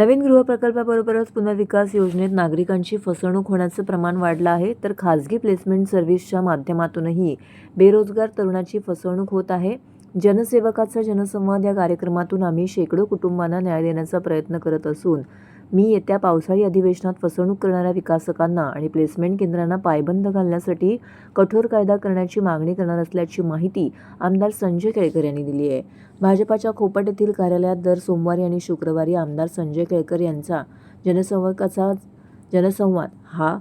नवीन गृहप्रकल्पाबरोबरच पुनर्विकास योजनेत नागरिकांची फसवणूक होण्याचं प्रमाण वाढलं आहे तर खाजगी प्लेसमेंट सर्व्हिसच्या माध्यमातूनही बेरोजगार तरुणाची फसवणूक होत आहे. जनसेवकाचा जनसंवाद या कार्यक्रमातून आम्ही शेकडो कुटुंबांना न्याय देण्याचा प्रयत्न करत असून मी येत्या पावसाळी अधिवेशनात फसवणूक करणाऱ्या विकासकांना आणि प्लेसमेंट केंद्रांना पायबंद घालण्यासाठी कठोर कायदा करण्याची मागणी करणार असल्याची माहिती आमदार संजय केळकर यांनी दिली आहे. भाजपाच्या खोपट येथील कार्यालयात दर सोमवारी आणि शुक्रवारी आमदार संजय केळकर यांचा जनसंवादाचा जनसंवाद हा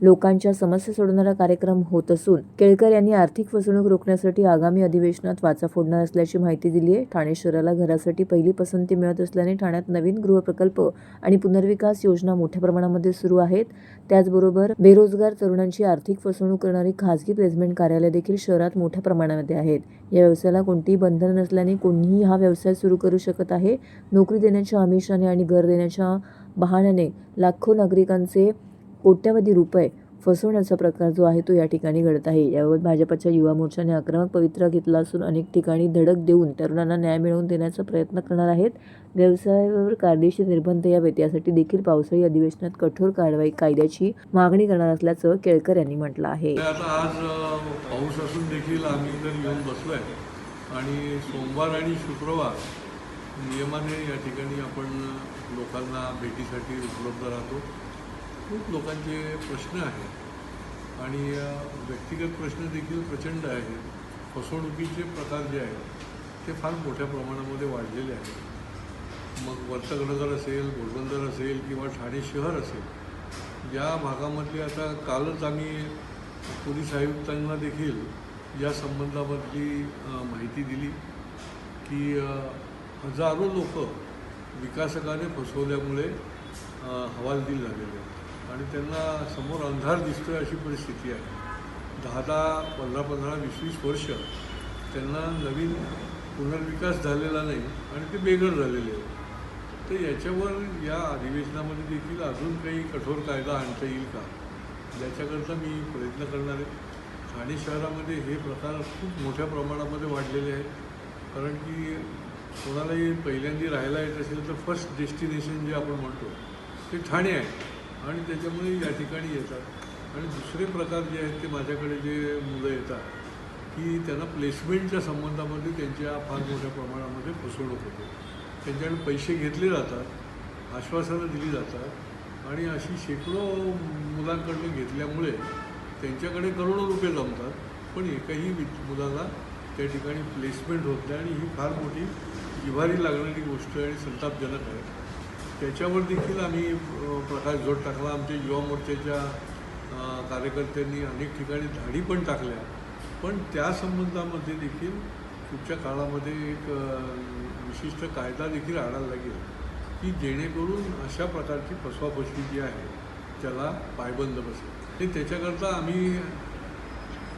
लोकांच्या समस्या सोडवणारा कार्यक्रम होत असून केळकर यांनी आर्थिक फसवणूक रोखण्यासाठी आगामी अधिवेशनात वाचा फोडणार असल्याची माहिती दिली आहे. ठाणे शहराला घरासाठी पहिली पसंती मिळत असल्याने ठाण्यात नवीन गृहप्रकल्प आणि पुनर्विकास योजना मोठ्या प्रमाणामध्ये सुरू आहेत. त्याचबरोबर बेरोजगार तरुणांची आर्थिक फसवणूक करणारी खासगी प्लेसमेंट कार्यालय देखील शहरात मोठ्या प्रमाणामध्ये आहेत. या व्यवसायाला कोणतीही बंधन नसल्याने कोणीही हा व्यवसाय सुरू करू शकत आहे. नोकरी देण्याच्या आमिषाने आणि घर देण्याच्या बहाण्याने लाखो नागरिकांचे कोट्यावधी रुपये फसवण्याचा प्रकार जो आहे तो या ठिकाणी घडत आहे. याबाबत भाजपच्या युवा मोर्चाने आक्रमक पवित्रा घेतला असून अनेक ठिकाणी धडक देऊन तरुणांना न्याय मिळवून देण्याचा प्रयत्न करणार आहेत. व्यवसायावर कायदेशीर निर्बंध यावेत. यासाठी देखील पावसाळी अधिवेशनात कठोर कारवाई कायद्याची मागणी करणार असल्याचं केळकर यांनी म्हटलं आहे. आज पाऊस असून देखील आम्ही येऊन बसलोय. आणि सोमवार आणि शुक्रवार नियमाने या ठिकाणी आपण लोकांना भेटीसाठी उपलब्ध राहतो. खूप लोकांचे प्रश्न आहेत. आणि व्यक्तिगत प्रश्न देखील प्रचंड आहेत. फसवणुकीचे प्रकार जे आहेत ते फार मोठ्या प्रमाणामध्ये वाढलेले आहेत. मग वर्तकनगर असेल घोडबंदर असेल किंवा ठाणे शहर असेल या भागामध्ये आता कालच आम्ही पोलीस आयुक्तांना देखील या संबंधामधली माहिती दिली की हजारो लोक विकासकाने फसवल्यामुळे हवालदिल झालेले आहेत. आणि त्यांना समोर अंधार दिसतोय अशी परिस्थिती आहे. दहा दहा पंधरा पंधरा वीस वीस वर्ष त्यांना नवीन पुनर्विकास झालेला नाही आणि ते बेघर झालेले आहेत. तर याच्यावर या अधिवेशनामध्ये देखील अजून काही कठोर कायदा आणता येईल का? याच्याकरता मी प्रयत्न करणार आहे. ठाणे शहरामध्ये हे प्रकार खूप मोठ्या प्रमाणामध्ये वाढलेले आहेत. कारण की कोणालाही पहिल्यांदा राहायला येत असेल तर फर्स्ट डेस्टिनेशन जे आपण म्हणतो ते ठाणे आहे. आणि त्याच्यामुळे या ठिकाणी येतात. आणि दुसरे प्रकार जे आहेत ते माझ्याकडे जे मुलं येतात की त्यांना प्लेसमेंटच्या संबंधामध्ये त्यांच्या फार मोठ्या प्रमाणामध्ये फसवणूक होते. त्यांच्याकडे पैसे घेतले जातात आश्वासनं दिली जातात आणि अशी शेकडो मुलांकडनं घेतल्यामुळे त्यांच्याकडे करोडो रुपये जमतात पण एकही विद- मुलाला त्या ठिकाणी प्लेसमेंट होत नाही आणि ही फार मोठी जिव्हारी लागणारी गोष्ट आहे आणि संतापजनक आहे. त्याच्यावर देखील आम्ही प्रकाश झोड टाकला. आमच्या युवा मोर्चाच्या कार्यकर्त्यांनी अनेक ठिकाणी धाडी पण टाकल्या. पण त्या संबंधामध्ये देखील पुढच्या काळामध्ये एक विशिष्ट कायदा देखील आणायला लागेल की जेणेकरून अशा प्रकारची फसवाफसवी जी आहे त्याला पायबंद बसेल. आणि त्याच्याकरता आम्ही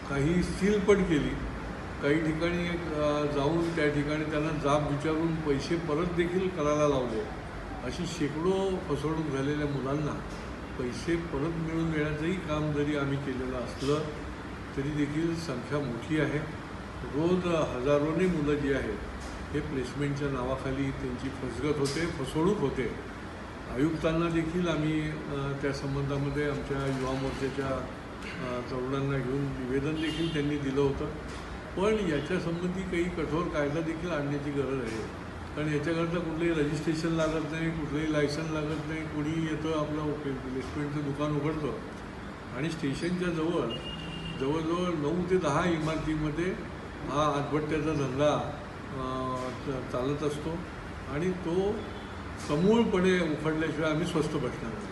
काही सील पण केली. काही ठिकाणी जाऊन त्या ठिकाणी त्यांना जाब विचारून पैसे परत देखील करायला लावले. अशी शेकडो फसवणूक झालेल्या मुलांना पैसे परत मिळून देण्याचंही काम जरी आम्ही केलेलं असलं तरी देखील संख्या मोठी आहे. रोज हजारोने मुलं जी आहेत हे प्लेसमेंटच्या नावाखाली त्यांची फसगत होते फसवणूक होते. आयुक्तांना देखील आम्ही त्या संबंधामध्ये आमच्या युवा मोर्चाच्या तरुणांना घेऊन निवेदन देखील त्यांनी दिलं होतं. पण याच्यासंबंधी काही कठोर कायदा देखील आणण्याची गरज आहे. कारण याच्याकरता कुठलंही रजिस्ट्रेशन लागत नाही कुठलंही लायसन लागत नाही कुणी येतं आपलं प्लेसमेंटचं दुकान उघडतं. आणि स्टेशनच्या जवळ जवळजवळ नऊ ते दहा इमारतीमध्ये हा आतभट्ट्याचा धंदा च- चालत असतो. आणि तो समूळपणे उखडल्याशिवाय आम्ही स्वस्त बसणार नाही.